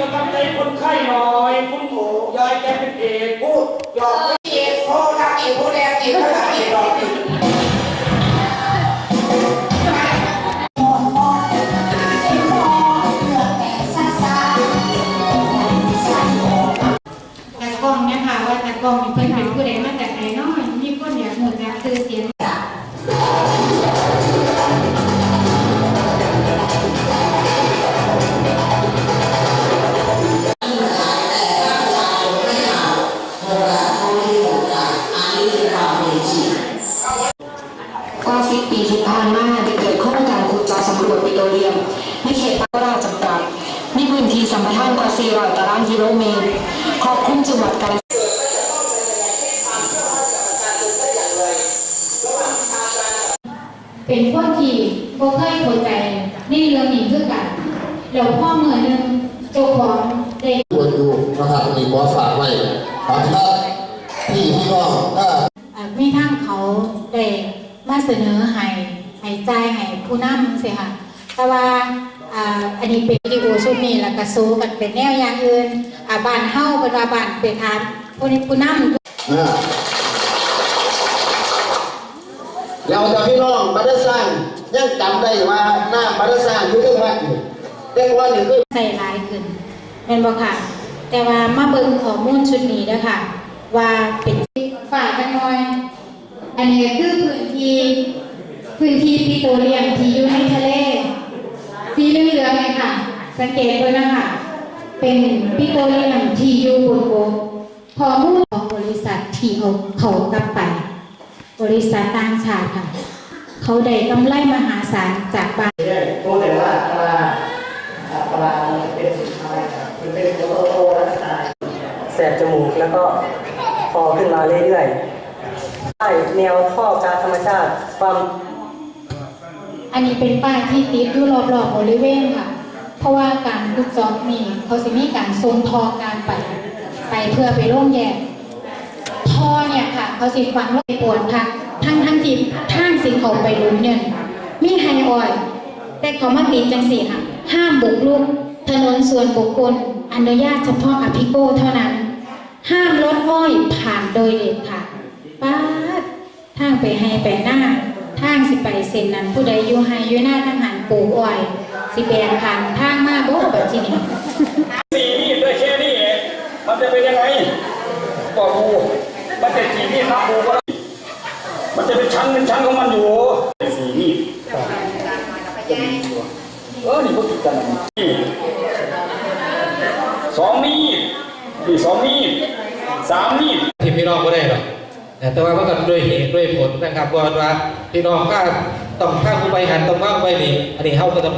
กำลังใจคนไข้หน่อยคุณหมูยายแกเป็นเอดส์พูดหยอกไม่เอดส์โทรดักเอดส์โทรแดงเอดส์ข้างหลังเอดส์ดอกอีกกล้องนี่ยค่ะว่าตากล้องนี่เพิ่อนเป็นผู้ใดมาจากไหนเนาะมีคนอยากรู้จักชื่อเสียง รียมในเขตพระราชจำกัด มีพื้นที่สัมปทานกว่า 400 ตารางกิโลเมตร ครอบคลุมจังหวัดกาฬสินธุ์เป็นคนที่บ่เคยเข้าใจในเรื่องนี้คือกันแล้วพ่อเมื้อหนึงเจ้าของได้ควรดูนะครับมีขอฝากไว้ครับครับพี่พี่น้องถ้าอ่ามีทางเขาได้มาเสนอให้ให้ใจให้ผู้นำเสิค่ะ แต่ว่าอ่าอันนี้เป็นวิดีโอชุดนี้แล้วก็สู้กันเป็นแนวอย่างอื่นอ่าบ้านเฮาเป็นว่าบ้านเป็นทานผู้นี้ผู้นำอ่าเราจะพี่น้องบัตรสร้างยังจำได้ว่าหน้าบัตรสร้างคือเครื่องวัดอยู่แต่ว่านี่คือใส่ร้ายขึ้นแม่นบ่ค่ะ แต่ว่ามาเบิ่งข้อมูลชุดนี้เด้อค่ะ ว่าเป็นฝ่ายกันหน่อย อันนี้ก็คือพื้นที่พื้นที่ปิโตรเลียมที่อยู่ในทะเล สีเหลืองๆเลยค่ะ สังเกตด้วยนะคะเป็นปิโตรเลียมที่อยู่บนบกข้อมูลของบริษัทที่เอาเขากลับไป บริษัทต่างชาติค่ะ เขาได้กำไรมหาศาลจากบางโทรแต่ว่าปลาปลาเป็นอะไรครับมันเป็นโตโตแล้วตายแสบจมูกแล้วก็คอขึ้นมาเรื่อยๆใช่แนวท่อการธรรมชาติความ อันนี้เป็นป้ายที่ติดอยู่รอบๆบริเวณค่ะเพ ราะว่าการขุดเจอกนี่เขาสิมีการทรงทอการไป ไปเพื่อไปร่วมแยกทอเนี่ยค่ะ เขาสิฟังรถปวดค่ะทั้งทั้งที่ทางสิเขาไปลุ้นเนี่ยมีไฮออยแต่เขามาติดจังสี่ค่ะ ห้ามบุกรุกถนนส่วนบุคคลอนุญาตเฉพาะอภิโกเท่านั้น ห้ามรถอ้อยผ่านโดยเด็ดขาดป้าดทางไปให้ไปหน้าทางสิไปเส้นนั้นผู้ใดอยู่ให้อยู่หน้าทางหันปลูกอ้อย สิแบกผ่านทางมาบ่บัดทีนี้ สี่มีดด้วยแค่นี้เอง มันจะเป็นยังไงก็ดูมันจะสี่มีดทับดูก็มันจะเป็นชั้นเป็นชั้นของมันอยู่สี่มีดเออนี่พวกติดกันนี่สองมีดนี่สองมีดสามมีดที่พี่น้องก็ได้หรอกแต่ว่ามันก็ด้วยเหตุด้วยผลนะครับว่าพี่น้องก็ต้องข้ามไปหันต้องข้ามไปนี่อันนี้เขาก็ต้อง